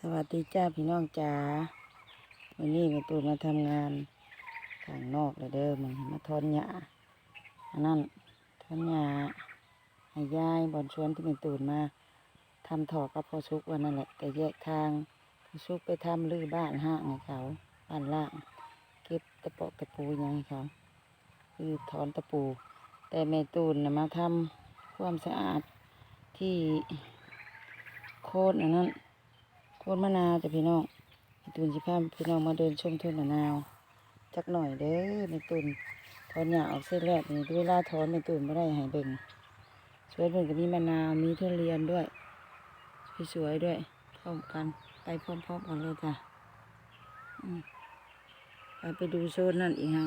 สวัสดีจ้าพี่น้องจ๋าวันนี้แม่ตูนมาทำงานข้างนอกเลยเด้อมันมาทอนหญ้าอันนั้นทอนหญ้าให้ยายบอนชวนที่แม่ตูนมาทำถอกกับพ่อชุกวันนั่นแหละแต่แยกทางพ่อชุกไปทำลื้อบ้านห้างให้เขาบ้านล่างเก็บตะปอกตะปูยังให้เขาคือถอนตะปู แต่แม่ตูนนะมาทำความสะอาดที่โคนอันนั้น นมะนาวจ้ะพี่น้องตุนสิพาพี่น้องมาเดินชมต้นมะนาวจักหน่อยเด้อในตุนถอนหญ้าออกเส้นแรกนี่เวลาถอนในตุนไม่ได้หายเบ่งสวยเบิ่งก็มีมะนาวมีทุเรียนด้วยสวยๆด้วยพร้อมกันไปพร้อมๆกันเลยจ้ะไปไปดูโซนนั่นอีกฮะ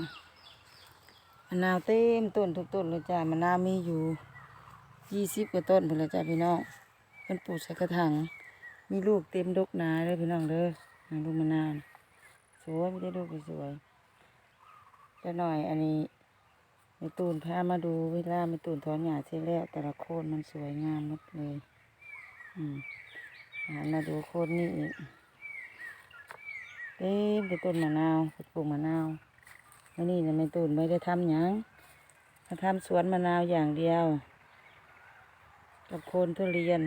มะนาวเต็มต้นทุกต้นเลยจ้ะมะนาวมีอยู่ยี่สิบกว่าต้นพอแล้วจ้ะพี่น้องเป็นปลูกใส่กระถาง มีลูกเต็มดกหนาเลยพี่น้องเด้อหาลูกมานานสวยไม่ได้ลูกสวยจะหน่อยอันนี้ในตูนพามาดูเวลาในตูนถอนหญ้าเสร็จแล้วแต่ละโคนมันสวยงามหมดเลย อืมมาดูโคนนี่อีกเต็มไปต้นมะนาวปปลูกมะนาววันนี้เนี่ตูนไม่ได้ทำหยังมาทำสวนมะนาวอย่างเดียว กับโคนทุเรียน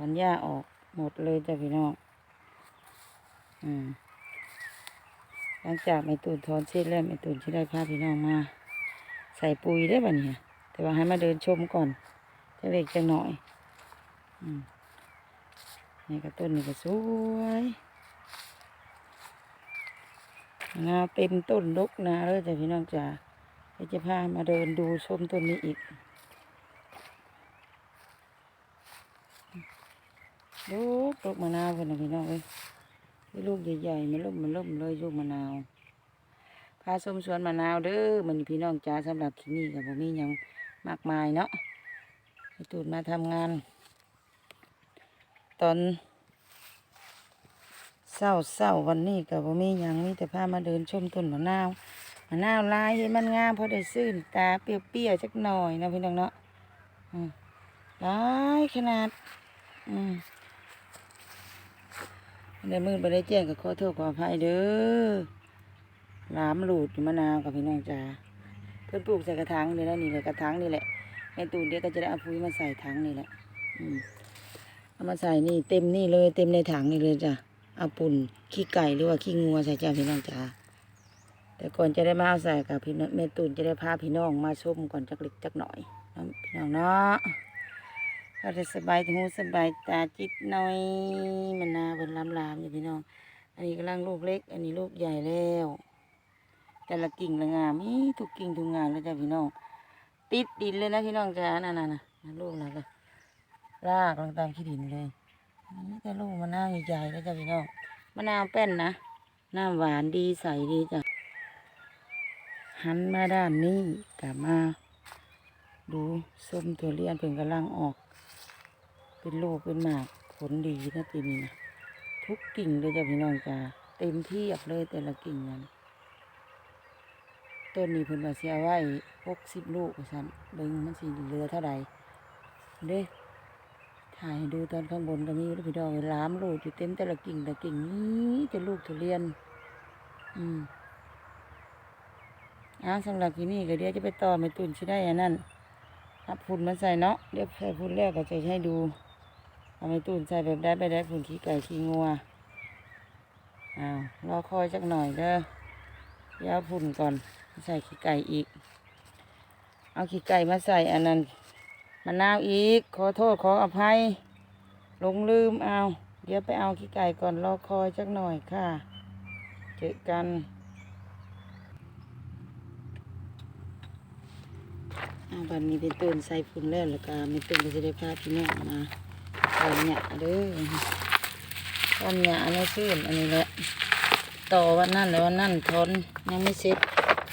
ถอนหญ้าออกหมดเลยจ้ะพี่น้องอืมหลังจากไม่ตูนถอนเสร็จแล้วไม่ตูนที่ได้พาพี่น้องมา ใส่ปุ๋ยได้ป่ะเนี่ย แต่ว่าให้มาเดินชมก่อนจะเล็กจะหน่อยอืมนี่ก็ต้นนี่ก็สวยนาเต็มต้นลกนาเลยจ้ะพี่น้องจ๋าจะพามาเดินดูชมต้นนี้อีก ลูกลูกมะนาวกันนะพี่น้องเอ้ยลูกใหญ่ๆมันล่มมันล่มเลยลูกมะนาวพาชมสวนมะนาวเด้อมันพี่น้องจ้าสำหรับที่นี่กับผมมีหยังมากมายเนาะตูนมาทำงาน ตอนเศร้าเศร้าวันนี้กับผมมีหยังมีแต่พามาเดินชมต้นมะนาวมะนาวลายเห็นมันงามเพราะได้ซื่นตาเปรี้ยวๆจักหน่อยนะพี่น้องเนาะอืมลายขนาด อืม ในมือไปได้แจ้งกับขอโทษขออภัยเด้อหลามหลุดมะนาวกับพี่น้องจ้าเพื่อนปลูกใส่กระถางนี่แหละนี่เลยกระถางนี่แหละแม่ตูนเดียวก็จะได้เอาปุ๋ยมาใส่ถังนี่แหละอืมเอามาใส่นี่เต็มนี่เลย เต็มในถังนี่เลยจ้ะเอาปุ่นขี้ไก่หรือว่าขี้งัวใส่จ้าพี่น้องจ้าแต่ก่อนจะได้มาเอาใส่กับพี่น้องแม่ตูนจะได้พาพี่น้องมาชมก่อนจักเล็กจักหน่อยพี่น้องเนาะ ก็จะสบายหูสบายตาจิตน้อยมันนาเป็นลำลามอยู่พี่น้อง อันนี้กำลังลูกเล็ก อันนี้ลูกใหญ่แล้ว แต่ละกิ่งละงามมีทุกกิ่งทุกงานแล้วจ้ะพี่น้อง ติดดินเลยนะพี่น้องจ้านั่นน่ะนะนั่นลูกแล้วก็รากลงตามขี้ดินเลยอันนี่แต่ลูกมะนาวใหญ่ๆแล้วจ้ะพี่น้องมะนาวแป้นนะน้ำหวานดีใสดีจ้ะหันมาด้านนี้กลับมา ดูส้มถั่วเลี้ยนเพิ่งกำลังออก เป็นลูกเป็นหมากผลดีนะปีนี้นะทุกกิ่งเลยจ้ะพี่น้องจ้าเต็มที่อับเลยแต่ละกิ่งนั้นต้นนี้เพิ่นว่าเสียไว้หกสิบลูกซ้ำเบิ่งมันสิเหลือเท่าใดเด้ถ่ายให้ดูตอนข้างบนก็มีล้วพี่น้องล้ามลูกอยู่เต็มแต่ละกิ่งแต่ละกิ่งนี้จะลูกทุเรียน อืมอ่าสำหรับที่นี่ก็เดี๋ยวจะไปต่อไม่ตุนชิได้อันนั้นเอาฝุ่นมาใส่เนาะเดี๋ยวใส่ฝุ่นแล้วก็จะให้ดู เอาไปตูนใส่แบบได้ไปได้ผุนขี้ไก่ขี้งัวอ้าวรอคอยสักหน่อยเด้อยาผุนก่อน ใส่ขี้ไก่อีก เอาขี้ไก่มาใส่อันนั้นมะนาวอีก ขอโทษขออภัยหลงลืมเอา เดี๋ยวไปเอาขี้ไก่ก่อนรอคอยสักหน่อยค่ะ เจอกันอาบันนี้เป็นต้นใส่ฝุ่นแล้วแล้วก็ไม่ต้นก็จะได้พาพี่น้องมา ตอนหยาเด้อตอนหยาในซื่นอันนี้แหละต่อวันนั่นแล้ววันนั่นทนยังไม่เสร็จ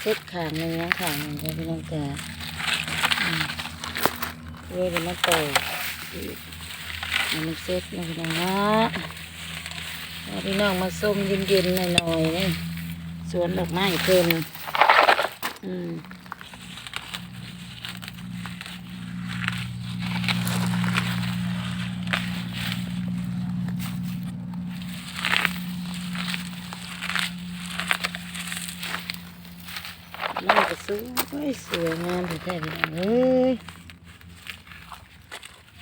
เสร็จขางหนึ่งยังขางหนึ่งครับพี่น้องจ๋าอืมเพื่อจะมาต่ออีกยังไม่เสร็จนะพี่น้องนะพี่น้องมาส้มเย็นๆหน่อยๆสวนดอกไม้เพิ่นอืม สวยสวยงามแท้ๆเลยเอ้ย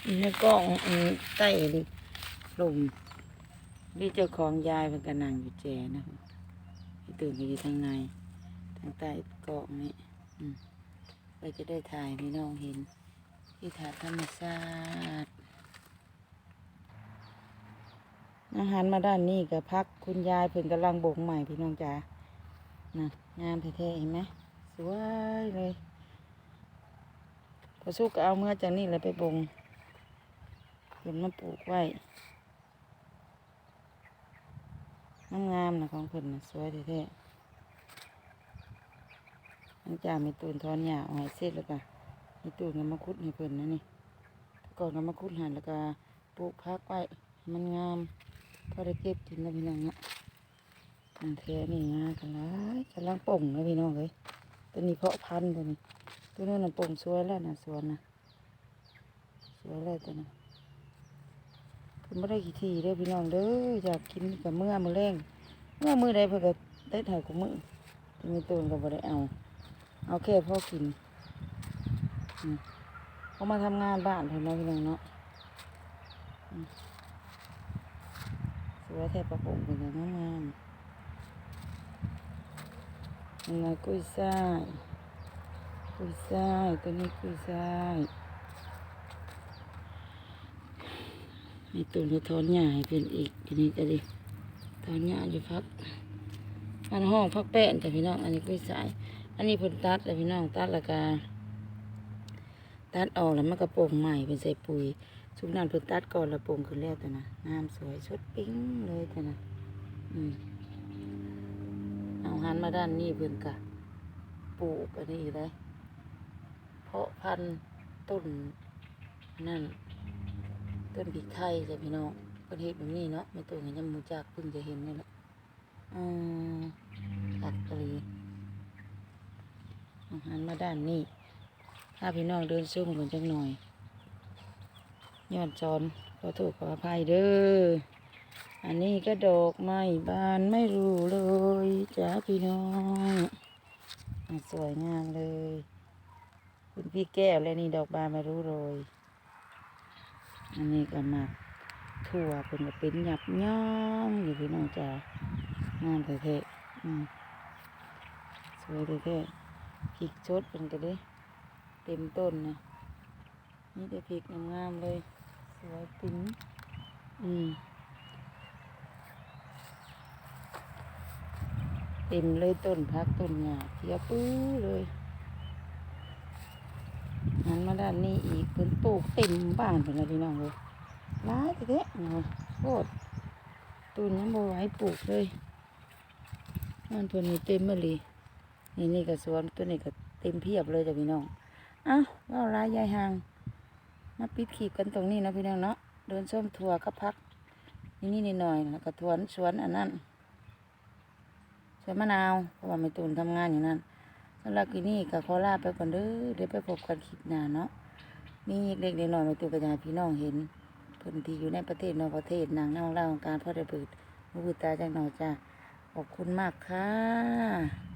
นี่ในกล้องใต้ดิลมนี่เจ้าของยายมันก็นั่งอยู่แจนะพี่ตื่นก็อยู่ทางในทางใต้กล้องนี่ไปจะได้ถ่ายพี่น้องเห็น ที่ถ่ายธรรมชาติอาหารมาด้านนี้กับพักคุณยายเพิ่นกำลังโบกใหม่พี่น้องจ๋านะงามแท้ๆเห็นไหม สวยเลยพอสุกก็เอาเมื่อจากนี่เลยไปบงเพิ่นมาปลูกไว้งามนะของเพิ่นนะสวยแท้ๆมันจ่ามีตูนทอนหญ้าเอาให้เสร็จแล้วก็มีตูนกับมะคุดให้เพิ่นนะนี่ก่อนกับมะคุดหั่นแล้วก็ปลูกพักไว้มันงามพอได้เก็บกินแล้วพี่น้องเนะอันเทนี่งามกันเลยกำลังป่งนะพี่น้องเลย ตัวนี้เพาะพันธุ์ตัวนี้ ตัวนู้นน่ะป่งสวยแล้วนะสวนนะสวยแล้วตัวนั้นเพิ่นไม่ได้กี่ทีเด้อพี่น้องเด้ออยากกินกับเมื่อมือแรงเมื่อมือใดเพิ่นก็ได้ถ่ายกับมือที่มีตูนก็บ่ได้เอาเอาแค่พอกินเขามาทำงานบ้านเพิ่นเนาะพี่น้องเนาะสวยแทบประปงเป็นอย่างงาม ๆยังไงกุ้ยช่ายกุ้ยช่ายตัวนี้กุ้ยช่ายมีตุ่นจะทอนหญ้าให้เป็นอีกทีนี้ก็ดิทอนหญ้าอยู่พักพันห้องพักแป้นแต่พี่น้อง อันนี้กุ้ยช่ายอันนี้เพิ่นตัดแต่พี่น้องตัดละกาตัดออกแล้วมันก็โป่งใหม่เป็นใส่ปุ๋ยชุบนั้นเพิ่นตัดก่อนแล้วโป่งขึ้นแล้วแต่นะงามสวยสดปิ้งเลยแต่นะอืม เอาหันมาด้านนี้เพิ่นกะปลูกอันนี้อีกเลยเพาะพันธุ์ต้นนั่นต้นพริกไทยจ้ะพี่น้องเพิ่นเฮ็ดแบบนี้เนาะไม่ตัวเห็นยังมูจักเพิ่งจะเห็นนี่แหละอืมตัดกะลีเอาหันมาด้านนี้ถ้าพี่น้องเดินซุ่มกันจังหน่อยยอดจอนขอโทษขออภัยเด้อ อันนี้ก็ดอกไม้บานไม่รู้เลยจ้าพี่น้องสวยงามเลย คุณพี่แก้วและนี่ดอกบานไม่รู้เลยอันนี้ก็มักถั่วเป็นก็เป็นหยับย่องอยู่พี่น้องจ้างามแท้ๆอืมสวยแท้ๆพริกชดเป็นกันด้เต็มต้นนะนี่แต่พริกงามๆเลย สวยปิ้งอืม ต็มเลยต้นพักต้นหญ้าเขียวปื้อเลยหันมาด้านนี้อีกเป็นปลูกเต็มบ้านเป็นอะไรพี่น้องเลยร้ายแท้ๆเนาะโคตรตุนยังบ่ไหวปลูกเลยบ้านเพิ่นนี่เต็มมาเลยนี่นี่ก็สวนตัวนี้ก็เต็มเพียบเลยจ้ะพี่น้องเอ้าเราลายยายหางมาปิดขีดกันตรงนี้นะพี่น้องเนาะเดินส้มถั่วก็พักนี่นี่นิดหน่อยนะกระทวนสวนอันนั้น สวนมะนาวเพราะว่าไม่ตูนทำงานอย่างนั้นสำหรับกินนี่กับขอลาไปก่อนเด้อเดี๋ยวไปพบกันคลิปหน้าเนาะมีเล็กๆน้อยๆไม่ตูนกระจายพี่น้องเห็นเพิ่นที่อยู่ในประเทศนอกประเทศนางนั่งเล่าของการพ่อได้เปิดมือตาจังหน่อยจ้าขอบคุณมากค่ะ